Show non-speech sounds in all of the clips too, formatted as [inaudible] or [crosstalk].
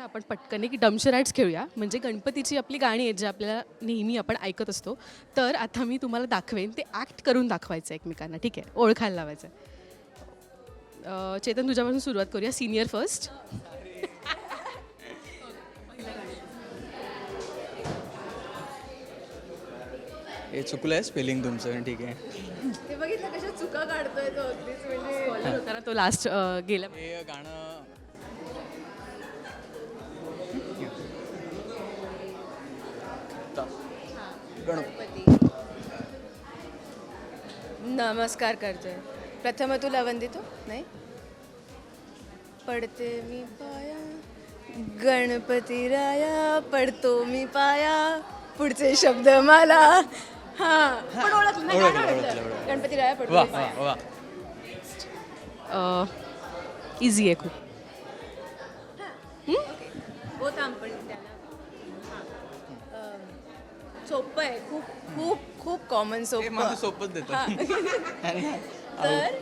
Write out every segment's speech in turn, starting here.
आपण पटकन एक डमशराट्स खेळूया म्हणजे गणपतीची आपली गाणी आहेत जी आपल्याला नेहमी आपण ऐकत असतो. तर आता मी तुम्हाला दाखवेन ते ॲक्ट करून दाखवायचं आहे एकमेकांना. ठीक आहे? ओळखायला लावायचं आहे अं, चेतन तुझ्यापासून सुरुवात करूया. सिनियर फर्स्ट हे चुकलं आहे स्पेलिंग तुमचं ठीक आहे. ते बघितलं कशा चुका काढतोय तो अगदीच म्हणजे होता ना तो लास्ट गेला हे गाणं गणपती. नमस्कार करतोय प्रथम तू लवंदी तो? नाही? पडते मी पाया. गणपती राया पडतो मी पाया. पुढचे शब्द मला. हा. पण ओळखलं नाही, गाणं ओळखलं, ओळखलं. ओळखलं. गणपती राया पडतो मी पाया. वा इझी आहे खूप. हो. पण त्याला. सोपं आहे. खूप खूप खूप कॉमन सोपं. मला सोपंच देतो. [laughs] तर?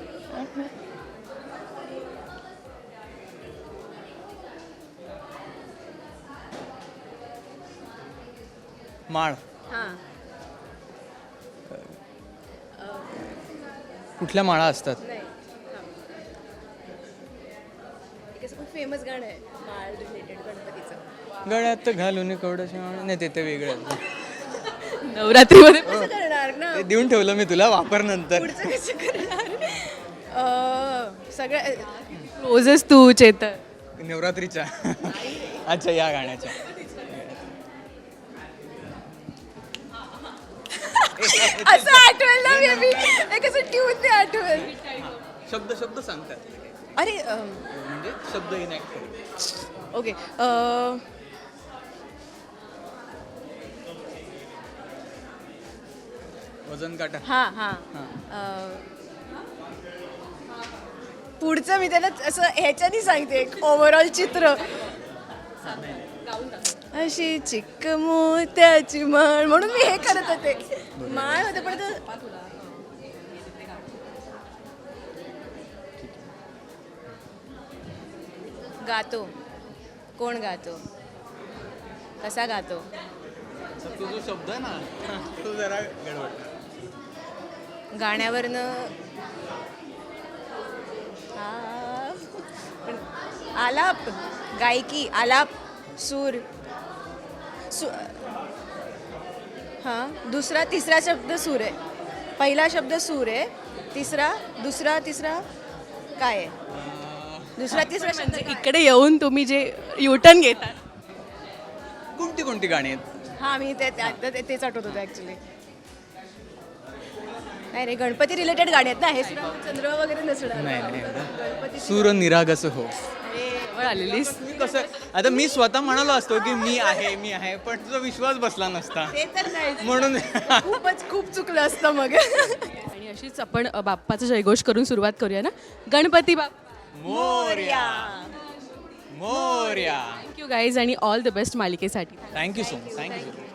माळ. हां. कुठल्या माळा असतात? नाही. थांब. एक असं खूप फेमस गाणं आहे. माळ रिलेटेड गणपतीचं. गळ्यात घालून कवडाची माळ नाही ते ते वेगळं आहे. नवरात्रीमध्ये कसं करणार ना? ते देऊन ठेवलं मी तुला वापर नंतर पुढचं कसं करणार? अं, सगळं क्लोजेस तू चेतन. नवरात्रीच्या. अच्छा या गाण्याच्या. असं आठवेल ना मी मी एक असं ट्यून ते आठवेल. शब्द शब्द सांगतात. अरे अं, म्हणजे शब्द इनॅक्ट ओके. अं, वजन काटा. हां हां. पुढचं मी त्याला असं ह्याच्यानी सांगते एक ओव्हरऑल चित्र. अशी चिक्क मोत्याची माळ म्हणून मी हे करत होते. माळ होते पण गातो. कोण गातो? कसा गातो? तो जो शब्द आहे ना तो जरा गडबड. गाण्यावरनं आलाप गायकी आलाप सूर. सु हां दुसरा तिसरा शब्द सूर आहे. पहिला शब्द सूर आहे. तिसरा दुसरा तिसरा काय आहे? दुसरा तिसरा शब्द काय? इकडे येऊन तुम्ही जे युटर्न घेता कोणती कोणती गाणी आहेत? हां मी ते त्या- ते- तेच आठवत होतं ॲक्च्युली नाही रे गणपती रिलेटेड गाणी आहेत ना? हे सुद्धा चंद्र वगैरे नसणार. नाही नाही गणपती सूर निरागस हो. आलेलीस. मी कसं आता मी स्वतः म्हणालो असतो की मी आहे मी आहे पण तुझा विश्वास बसला नसता. ते तर नाही. म्हणून खूपच खूप चुकलं असतं मग. आणि अशीच आपण अ, बाप्पाचा जयघोष करून सुरुवात करूया ना? गणपती बाप Morya. Morya. Thank you guys आणि ऑल द बेस्ट मालिकेसाठी. Thank you so much thank you so much